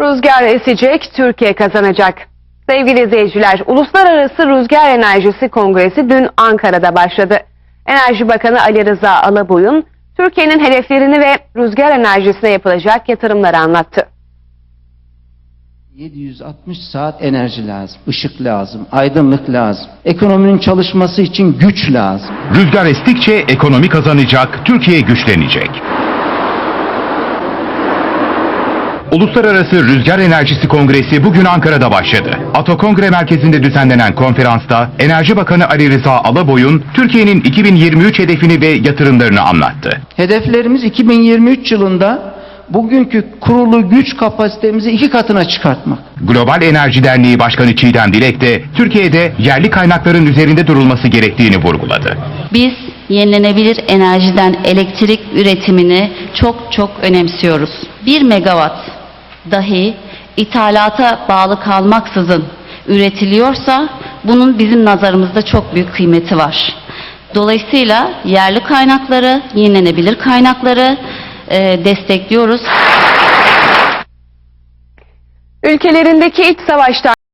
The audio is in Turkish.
Rüzgar esecek, Türkiye kazanacak. Sevgili izleyiciler, Uluslararası Rüzgar Enerjisi Kongresi dün Ankara'da başladı. Enerji Bakanı Ali Rıza Alaboy'un Türkiye'nin hedeflerini ve rüzgar enerjisine yapılacak yatırımları anlattı. 760 saat enerji lazım, ışık lazım, aydınlık lazım. Ekonominin çalışması için güç lazım. Rüzgar estikçe ekonomi kazanacak, Türkiye güçlenecek. Uluslararası Rüzgar Enerjisi Kongresi bugün Ankara'da başladı. Ato Kongre Merkezi'nde düzenlenen konferansta Enerji Bakanı Ali Rıza Alaboy'un Türkiye'nin 2023 hedefini ve yatırımlarını anlattı. Hedeflerimiz 2023 yılında bugünkü kurulu güç kapasitemizi iki katına çıkartmak. Global Enerji Derneği Başkanı Çiğdem Dilek de Türkiye'de yerli kaynakların üzerinde durulması gerektiğini vurguladı. Biz yenilenebilir enerjiden elektrik üretimini çok çok önemsiyoruz. 1 megawatt dahi ithalata bağlı kalmaksızın üretiliyorsa bunun bizim nazarımızda çok büyük kıymeti var. Dolayısıyla yerli kaynakları, yenilenebilir kaynakları e, destekliyoruz. Ülkelerindeki iç savaştan